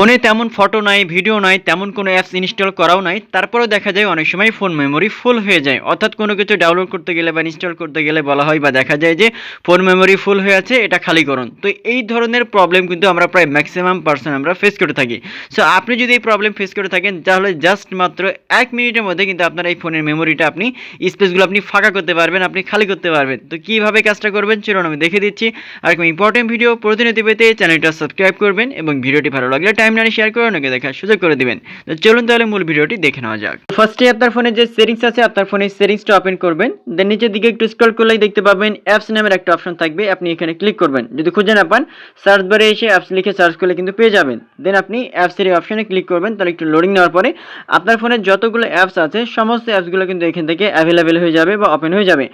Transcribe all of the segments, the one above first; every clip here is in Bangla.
ফোনে তেমন ফটো নাই, ভিডিও নাই, তেমন কোনো অ্যাপস ইনস্টল করাও নাই। তারপরেও দেখা যায় অনেক সময় ফোন মেমোরি ফুল হয়ে যায়। অর্থাৎ কোনো কিছু ডাউনলোড করতে গেলে বা ইনস্টল করতে গেলে বলা হয় বা দেখা যায় যে ফোন মেমোরি ফুল হয়ে আছে, এটা খালি করুন। তো এই ধরনের প্রবলেম কিন্তু আমরা প্রায় ম্যাক্সিমাম পার্সন আমরা ফেস করে থাকি। সো আপনি যদি এই প্রবলেম ফেস করে থাকেন, তাহলে জাস্ট মাত্র এক মিনিটের মধ্যে কিন্তু আপনার এই ফোনের মেমোরিটা আপনি স্পেসগুলো আপনি ফাঁকা করতে পারবেন, আপনি খালি করতে পারবেন। তো কীভাবে কাজটা করবেন চলুন আমি দেখে দিচ্ছি। আর ইম্পর্টেন্ট ভিডিও প্রতিনিধি পেতে চ্যানেলটা সাবস্ক্রাইব করবেন এবং ভিডিওটি ভালো লাগলে টাইম লাইনে শেয়ার করে অনেকে দেখার সুযোগ করে দিবেন। তো চলুন তাহলে মূল ভিডিওটি দেখে নেওয়া যাক। ফার্স্টে আপনার ফোনে যে সেটিংস আছে, আপনার ফোনের সেটিংসটা ওপেন করবেন। দেন নিচের দিকে একটু স্ক্রল করলেই দেখতে পাবেন অ্যাপস নামের একটা অপশন থাকবে। আপনি এখানে ক্লিক করবেন। যদি খুঁজে না পান সার্চ বারে এসে অ্যাপস লিখে সার্চ করলে কিন্তু পেয়ে যাবেন। দেন আপনি অ্যাপসের এই অপশনে ক্লিক করবেন, তাহলে একটু লোডিং নেওয়ার পরে আপনার ফোনে যতগুলো অ্যাপস আছে, সমস্ত অ্যাপসগুলো কিন্তু এখান থেকে অ্যাভেলেবেল হয়ে যাবে বা ওপেন হয়ে যাবে।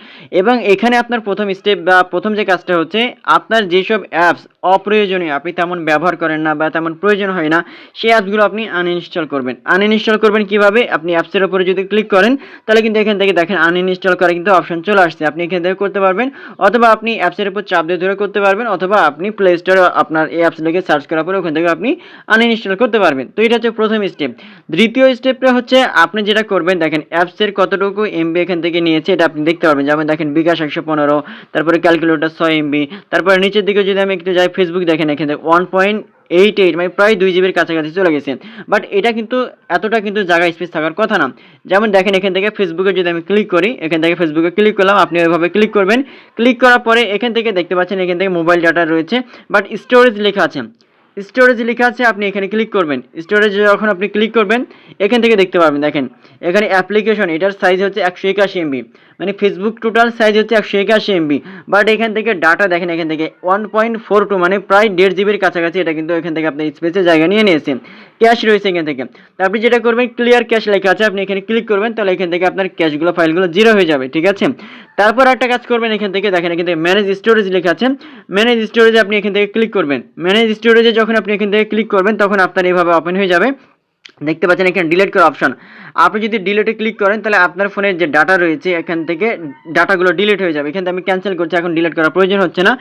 এবং এখানে আপনার প্রথম স্টেপ বা প্রথম যে কাজটা হচ্ছে, আপনার যেসব অ্যাপস অপ্রয়োজনীয়, আপনি তেমন ব্যবহার করেন না বা তেমন প্রয়োজন হয় না, সেই অ্যাপসগুলো আপনি আনইনস্টল করবেন। আনইনস্টল করবেন কীভাবে? আপনি অ্যাপসের উপরে যদি ক্লিক করেন, তাহলে কিন্তু এখান থেকে দেখেন আনইনস্টল করা কিন্তু অপশন চলে আসছে। আপনি এখান থেকে করতে পারবেন, অথবা আপনি অ্যাপসের উপর চাপ দিয়ে ধরে করতে পারবেন, অথবা আপনি প্লে স্টোরে আপনার এই অ্যাপস লিখে সার্চ করার পরে ওখান থেকে আপনি আনইনস্টল করতে পারবেন। তো এটা হচ্ছে প্রথম স্টেপ দ্বিতীয় স্টেপটা হচ্ছে আপনি যেটা করবেন, দেখেন অ্যাপসের কতটুকু এমবি এখান থেকে নিয়েছে, এটা আপনি দেখতে পারবেন। যেমন দেখেন বিকাশ একশো পনেরো, তারপরে ক্যালকুলেটর ছয় এমবি তারপরে নিচের দিকে যদি আমি একটু যাই ফেসবুক দেখেন এখানে ওয়ান পয়েন্ট এইট এইট মানে প্রায় দুই জিবির কাছাকাছি চলে গেছে। বাট এটা কিন্তু, এতটা কিন্তু জায়গা স্পেস থাকার কথা না। যেমন দেখেন এখান থেকে ফেসবুকে যদি আমি ক্লিক করি, এখান থেকে ফেসবুকে ক্লিক করলাম, আপনি ওইভাবে ক্লিক করবেন। ক্লিক করার পরে এখান থেকে দেখতে পাচ্ছেন এখান থেকে মোবাইল ডাটা রয়েছে। বাট স্টোরেজ লেখা আছে। স্টোরেজ লেখা আছে, আপনি এখানে ক্লিক করবেন। স্টোরেজে যখন আপনি ক্লিক করবেন, এখান থেকে দেখতে পারবেন, দেখেন। এখানে অ্যাপ্লিকেশন এটার সাইজ হচ্ছে একশো একাশি এমবি মানে ফেসবুক টোটাল সাইজ হচ্ছে একশো একাশি এমবি বাট এখান থেকে ডাটা দেখেন, এখান থেকে ওয়ান পয়েন্ট ফোর টু মানে প্রায় দেড় জিবির কাছাকাছি এটা কিন্তু এখান থেকে আপনার স্পেসে জায়গা নিয়ে নিয়েছে ক্যাশ রয়েছে এখান থেকে। আপনি যেটা করবেন ক্লিয়ার ক্যাশ লেখা আছে, আপনি এখানে ক্লিক করবেন, তাহলে এখান থেকে আপনার ক্যাশগুলো ফাইলগুলো জিরো হয়ে যাবে, ঠিক আছে? তারপর একটা কাজ করবেন এখান থেকে, দেখেন এখান থেকে ম্যানেজ স্টোরেজ লেখা আছে। ম্যানেজ স্টোরেজে আপনি এখান থেকে ক্লিক করবেন। ম্যানেজ স্টোরেজে যখন আপনি এখান থেকে ক্লিক করবেন তখন আপনার এইভাবে ওপেন হয়ে যাবে। দেখতে পাচ্ছেন এখানে ডিলিট করা অপশন আপনি যদি ডিলিটে ক্লিক করেন, তাহলে আপনার ফোনের যে ডাটা রয়েছে, এখান থেকে ডাটাগুলো ডিলিট হয়ে যাবে। এখান থেকে আমি ক্যান্সেল করছি, এখন ডিলিট করার প্রয়োজন হচ্ছে না।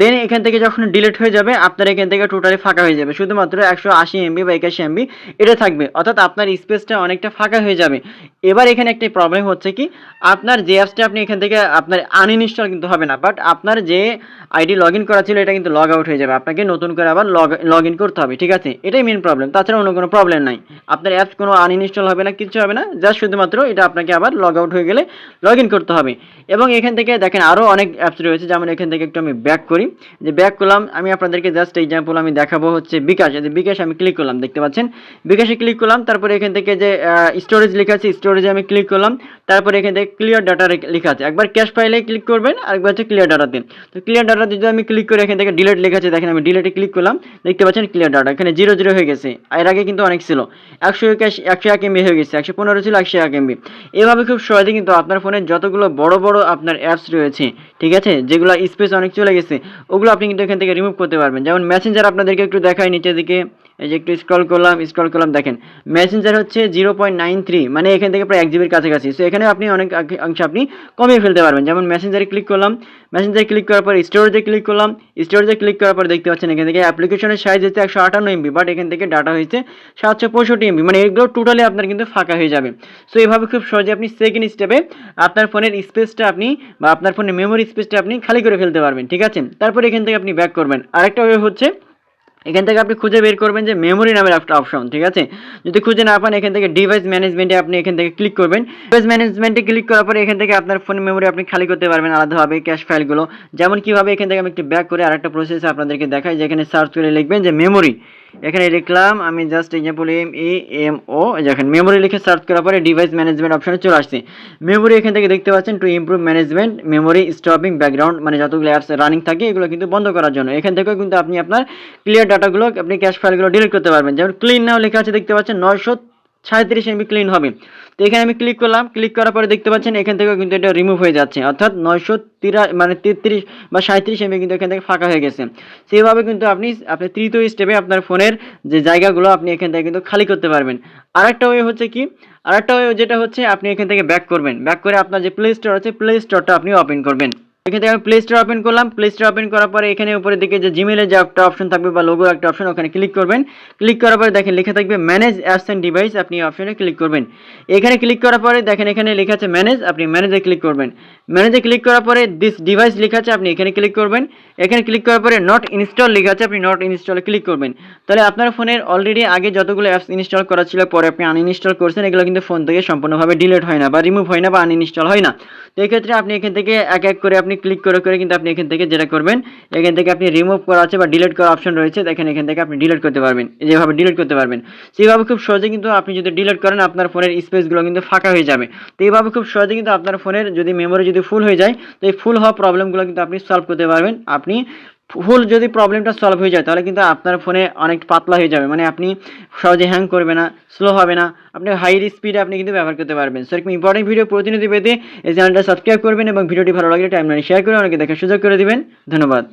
দেন এখান থেকে যখন ডিলিট হয়ে যাবে, আপনার এখান থেকে টোটালি ফাঁকা হয়ে যাবে। শুধুমাত্র একশো আশি এমবি বা একাশি এমবি এটা থাকবে। অর্থাৎ আপনার স্পেসটা অনেকটা ফাঁকা হয়ে যাবে। এবার এখানে একটা প্রবলেম হচ্ছে কি, আপনার যে অ্যাপসটা আপনি এখান থেকে আপনার আনইনস্টল কিন্তু হবে না বাট আপনার যে আইডি লগ ইন করা ছিল, এটা কিন্তু লগ আউট হয়ে যাবে। আপনাকে নতুন করে আবার লগ লগ ইন করতে হবে, ঠিক আছে? এটাই মেন প্রবলেম তাছাড়া অন্য কোনো প্রবলেম নাই। আপনার অ্যাপস কোনো আনইনস্টল হবে না, কিছু হবে না জাস্ট শুধুমাত্র এটা আপনাকে আবার লগ আউট হয়ে গেলে লগ ইন করতে হবে। এবং এখান থেকে দেখেন আরও অনেক অ্যাপস রয়েছে, যেমন এখান থেকে একটু আমি ব্যাক করি। যে ব্যাক করলাম, আমি আপনাদেরকে জাস্ট এক্সাম্পল আমি দেখাবো হচ্ছে বিকাশ। বিকাশ আমি ক্লিক করলাম, দেখতে পাচ্ছেন? বিকাশে ক্লিক করলাম, তারপরে এখান থেকে যে স্টোরেজ লেখা আছে স্টোরেজে আমি ক্লিক করলাম, তারপরে এখান থেকে ক্লিয়ার ডাটা লেখা আছে। একবার ক্যাশ ফাইলে ক্লিক করবেন, আরেকবার হচ্ছে ক্লিয়ার ডাটা ডাটাতে তো ক্লিয়ার ডাটা যদি আমি ক্লিক করে এখান থেকে ডিলেট লেখা আছে, দেখেন আমি ডিলেটে ক্লিক করলাম, দেখতে পাচ্ছেন ক্লিয়ার ডাটা এখানে জিরো জিরো হয়ে গেছে। এর আগে কিন্তু অনেক ছিল। একশো একাশ একশো এক এমবি হয়ে গেছে, একশো পনেরো ছিল একশো এক এমবি। এভাবে খুব সহজে কিন্তু আপনার ফোনের যতগুলো বড় বড় আপনার অ্যাপস রয়েছে, ঠিক আছে, যেগুলো স্পেস অনেক চলে গেছে, ওগুলো আপনি কিন্তু এখান থেকে রিমুভ করতে পারবেন। যেমন মেসেঞ্জার আপনাদেরকে একটু দেখায় নিচের দিকে। এই যে একটু স্ক্রল করলাম স্ক্রল করলাম, দেখেন। মেসেঞ্জার হচ্ছে জিরো পয়েন্ট নাইন থ্রি মানে এখান থেকে প্রায় এক জিবির কাছাকাছি। সো এখানে আপনি অনেক অংশ আপনি কমিয়ে ফেলতে পারবেন। যেমন মেসেঞ্জারে ক্লিক করলাম মেসেঞ্জারে ক্লিক করার পর স্টোরেজে ক্লিক করলাম স্টোরেজে ক্লিক করার পর দেখতে পাচ্ছেন এখান থেকে অ্যাপ্লিকেশনের সাইজ হচ্ছে একশো আটান্ন এমবি বাট এখান থেকে ডাটা হয়েছে সাতশো পঁয়ষট্টি এমবি মানে এগুলো টোটালি আপনার কিন্তু ফাঁকা হয়ে যাবে। সো এভাবে খুব সহজে আপনি সেকেন্ড স্টেপে আপনার ফোনের স্পেসটা আপনি বা আপনার ফোনের মেমোরি স্পেসটা আপনি খালি করে ফেলতে পারবেন, ঠিক আছে? তারপর এখান থেকে আপনি ব্যাক করবেন। আরেকটা ওয়ে হচ্ছে এখান থেকে আপনি খুঁজে বের করবেন যে মেমোরি নামের একটা অপশন ঠিক আছে? যদি খুঁজে না পান, এখান থেকে ডিভাইস ম্যানেজমেন্টে আপনি এখান থেকে ক্লিক করবেন। ডিভাইস ম্যানেজমেন্টে ক্লিক করার পরে এখান থেকে আপনার ফোন মেমোরি আপনি খালি করতে পারবেন আলাদাভাবে ক্যাশ ফাইলগুলো যেমন কীভাবে এখান থেকে আমি একটু ব্যাক করে আরেকটা প্রসেস আপনাদেরকে দেখাই, যেখানে সার্চ করে লিখবেন যে মেমোরি এখানে লিখলাম, আমি just example M E M O দেখেন মেমোরি লিখে সার্চ করার পরে ডিভাইস ম্যানেজমেন্ট অপশনে চলে আসছে। মেমোরি এখান থেকে দেখতে পাচ্ছেন to improve management memory stopping background মানে যতগুলো অ্যাপস রানিং থাকে, এগুলো কিন্তু বন্ধ করার জন্য। এখান থেকেও কিন্তু আপনি আপনার ক্লিয়ার ডাটাগুলো আপনি ক্যাশ ফাইলগুলো ডিলিট করতে পারবেন। যেমন ক্লিন নাও লেখা আছে, দেখতে পাচ্ছেন নয়শো সাঁত্রিশ এমবি ক্লিন হবে। তো এখানে আমি ক্লিক করলাম ক্লিক করার পরে দেখতে পাচ্ছেন এখান থেকেও কিন্তু এটা রিমুভ হয়ে যাচ্ছে। অর্থাৎ নয়শো তিরা মানে তেত্রিশ বা সাঁত্রিশ এমবি কিন্তু এখান থেকে ফাঁকা হয়ে গেছে। সেইভাবে কিন্তু আপনি আপনি তৃতীয় স্টেপে আপনার ফোনের যে জায়গাগুলো আপনি এখান থেকে কিন্তু খালি করতে পারবেন। আরেকটা ওয়ে হচ্ছে কি? আরেকটা ওয়ে যেটা হচ্ছে আপনি এখান থেকে ব্যাক করবেন। ব্যাক করে আপনার যে প্লে স্টোর আছে প্লে স্টোরটা আপনি ওপেন করবেন। এখান থেকে আমি প্লে স্টোর ওপেন করলাম। প্লে স্টোর ওপেন করার পরে এখানে উপরের দিকে যে জিমেলের যে একটা অপশন থাকবে বা লোগো একটা অপশন ওখানে ক্লিক করবেন। ক্লিক করার পরে দেখেন, লেখা থাকবে ম্যানেজ অ্যাপস অ্যান্ড ডিভাইস আপনি অপশনে ক্লিক করবেন। এখানে ক্লিক করার পরে দেখেন, এখানে লেখা আছে ম্যানেজ আপনি ম্যানেজে ক্লিক করবেন। ম্যানেজে ক্লিক করার পরে দিস ডিভাইস লেখা আছে, আপনি এখানে ক্লিক করবেন। এখানে ক্লিক করার পরে নট ইনস্টল লেখা আছে, আপনি নট ইনস্টলে ক্লিক করবেন। তাহলে আপনার ফোনের অলরেডি আগে যতগুলো অ্যাপস ইনস্টল করা ছিল, পরে আপনি আনইনস্টল করছেন, এগুলো কিন্তু ফোন থেকে সম্পূর্ণভাবে ডিলিট হয় না বা রিমুভ হয় না বা আনইনস্টল হয় না। তো এই ক্ষেত্রে আপনি এখান থেকে এক এক করে আপনি ক্লিক করে করে কিন্তু আপনি এখান থেকে যেটা করবেন, এখান থেকে আপনি রিমুভ করা আছে বা ডিলিট করার অপশন রয়েছে, দেখেন এখান থেকে আপনি ডিলিট করতে পারবেন যেভাবে ডিলিট করতে পারবেন। সেইভাবে খুব সহজে কিন্তু আপনি যদি ডিলিট করেন, আপনার ফোনের স্পেসগুলো কিন্তু ফাঁকা হয়ে যাবে। তো এইভাবে খুব সহজে কিন্তু আপনার ফোনের যদি মেমোরি যদি ফুল হয়ে যায়, তো এই ফুল হওয়া প্রবলেমগুলো কিন্তু আপনি সলভ করতে পারবেন। আপনি ফুল যদি প্রবলেমটা সলভ হয়ে যায়, তাহলে কিন্তু আপনার ফোনে অনেক পাতলা হয়ে যাবে। মানে আপনি সহজে হ্যাং করবে না স্লো হবে না। আপনি হাই স্পিডে আপনি কিন্তু ব্যবহার করতে পারবেন। সো এরকম ইম্পর্টেন্ট ভিডিও প্রতিনিধি পেতে এই চ্যানেলটা সাবস্ক্রাইব করবেন এবং ভিডিওটি ভালো লাগলে টাইম শেয়ার করে অনেকে দেখার সুযোগ করে দেবেন। ধন্যবাদ।